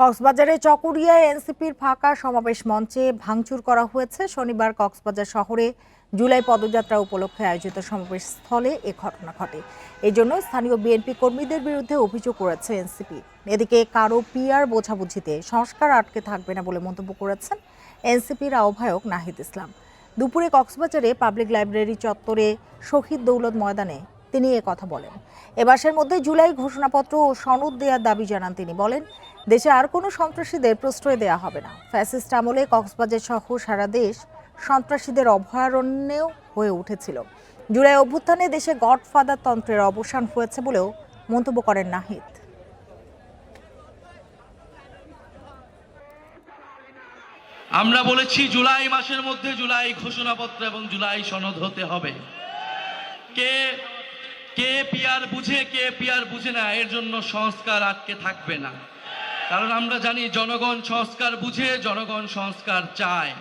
কক্সবাজারে চকরিয়ায় এনসিপির ফাঁকা সমাবেশ মঞ্চে ভাঙচুর করা হয়েছে। শনিবার কক্সবাজার শহরে জুলাই পদযাত্রা উপলক্ষে আয়োজিত সমাবেশ স্থলে এ ঘটনা ঘটে। এই জন্য স্থানীয় বিএনপি কর্মীদের বিরুদ্ধে অভিযোগ করেছে এনসিপি। এদিকে কারও পিআর বোঝাবুঝিতে সংস্কার আটকে থাকবে না বলে মন্তব্য করেছেন এনসিপির আহ্বায়ক নাহিদ ইসলাম। দুপুরে কক্সবাজারে পাবলিক লাইব্রেরি চত্বরে শহীদ দৌলত ময়দানে তিনি এ কথা বলেন। এ মাসের মধ্যে জুলাই ঘোষণাপত্র ও সনদ দেওয়ার দাবি জানান তিনি। বলেন, দেশে আর কোনো সন্ত্রাসীদের প্রশ্রয় দেওয়া হবে না। ফ্যাসিস্ট আমলে কক্সবাজার সহ সারা দেশ সন্ত্রাসীদের অভয়ারণ্যেও হয়ে উঠেছিল। জুলাই অভ্যুত্থানে দেশে গডফাদার তন্ত্রের অবসান হয়েছে বলেও মন্তব্য করেন নাহিদ। আমরা বলেছি জুলাই মাসের মধ্যে জুলাই ঘোষণাপত্র এবং জুলাই সনদ হতে হবে। কে কে পিয়ার বুঝে, কে পিয়ার বুঝে না, এর জন্য সংস্কার আটকে থাকবে না। কারণ আমরা জানি জনগণ সংস্কার বুঝে, জনগণ সংস্কার চায়।